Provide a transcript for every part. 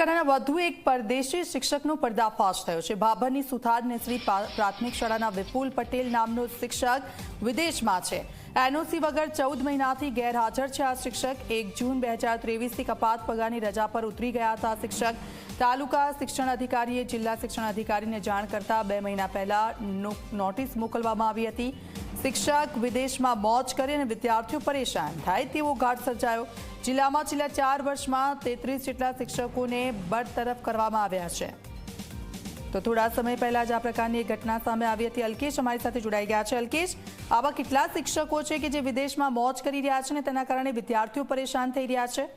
બનાસકાંઠાના વધુ એક પરદેશી શિક્ષકનો પર્દાફાશ થયો છે. ભાભરની સુથાર નેસરી પ્રાથમિક શાળાના વિપુલ પટેલ નામનો શિક્ષક વિદેશમાં છે. એનઓસી વગર ચૌદ મહિનાથી ગેરહાજર છે આ શિક્ષક. એક જૂન બે હજાર ત્રેવીસથી કપાત પગારની રજા પર ઉતરી ગયા હતા શિક્ષક. તાલુકા શિક્ષણ અધિકારીએ જિલ્લા શિક્ષણ અધિકારીને જાણ કરતા બે મહિના પહેલા નોટિસ મોકલવામાં આવી હતી. શિક્ષક વિદેશમાં મોજ કરી અને વિદ્યાર્થીઓ પરેશાન થાય તેવો ઘાટ સર્જાયો. જિલ્લામાં છેલ્લા ચાર વર્ષમાં તેત્રીસ જેટલા શિક્ષકોને બરતરફ કરવામાં આવ્યા છે. તો થોડા સમય પહેલા જ આ પ્રકારની ઘટના સામે આવી હતી. અલ્કેશ અમારી સાથે જોડાઈ ગયા છે. અલ્કેશ, આવા કેટલા શિક્ષકો છે કે જે વિદેશમાં મોજ કરી રહ્યા છે ને તેના કારણે વિદ્યાર્થીઓ પરેશાન થઈ રહ્યા છે?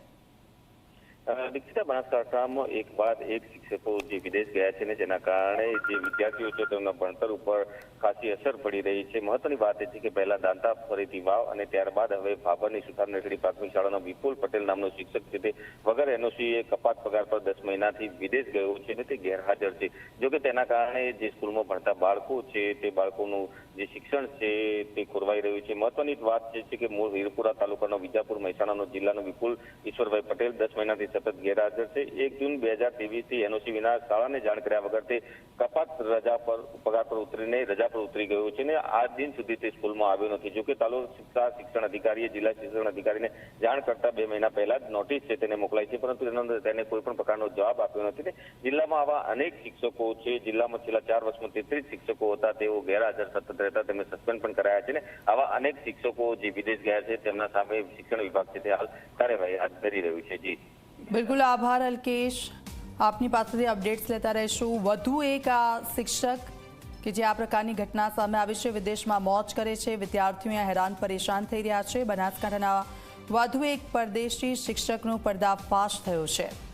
દીક્ષિતા બનાસકાંઠામાં એક બાદ એક શિક્ષકો જે વિદેશ ગયા છે ને જેના કારણે જે વિદ્યાર્થીઓ છે તેમના ભણતર ઉપર ખાસી અસર પડી રહી છે. મહત્વની વાત એ છે કે પહેલા દાંતા ફરીથી વાવ અને ત્યારબાદ હવે ભાભરની સુથાર નગરી પ્રાથમિક શાળાનો વિપુલ પટેલ નામનો શિક્ષક છે તે વગર એ કપાત પગાર પર દસ મહિનાથી વિદેશ ગયો છે ને તે ગેરહાજર છે. જો કે તેના કારણે જે સ્કૂલમાં ભણતા બાળકો છે તે બાળકોનું જે શિક્ષણ છે તે ખોરવાઈ રહ્યું છે. મહત્વની વાત છે કે મૂળ વીરપુરા તાલુકાનો વિજાપુર મહેસાણાનો જિલ્લાનો વિપુલ ઈશ્વરભાઈ પટેલ દસ મહિનાથી સતત ગેરહાજર છે. એક જૂન બે હજાર ત્રેવીસથી એનઓસી વિના શાળાને જાણ કર્યા વગર તે કપાત રજા પર, પગાર પર ઉતરીને રજા પર ઉતરી ગયો છે અને આ દિન સુધી તે સ્કૂલમાં આવ્યો નથી. જોકે તાલુકા શિક્ષણ અધિકારીએ જિલ્લા શિક્ષણ અધિકારીને જાણ કરતા બે મહિના પહેલા જ નોટિસ છે તેને મોકલાઈ છે, પરંતુ તેનો તેને કોઈ પણ પ્રકારનો જવાબ આપ્યો નથી જિલ્લામાં આવા અનેક શિક્ષકો છે. જિલ્લામાં છેલ્લા ચાર વર્ષમાં તેત્રીસ શિક્ષકો હતા. તેઓ ગેરહાજર સતત રહેતા તેમને સસ્પેન્ડ પણ કરાયા છે ને. આવા અનેક શિક્ષકો જે વિદેશ ગયા છે, તેમના સામે શિક્ષણ વિભાગ છે તે હાલ કાર્યવાહી હાથ ધરી રહ્યું છે. જી. બિલકુલ આભાર, અલ્કેશ. આપની પાસેથી અપડેટ્સ લેતા રહીશું. વધુ એક આ શિક્ષક કે જે આ પ્રકારની ઘટના સામે આવી છે, વિદેશમાં મોજ કરે છે, વિદ્યાર્થીઓ હેરાન, પરેશાન થઈ રહ્યા છે. બનાસકાંઠાના વધુ એક પરદેશી શિક્ષકનો પર્દાફાશ થયો છે.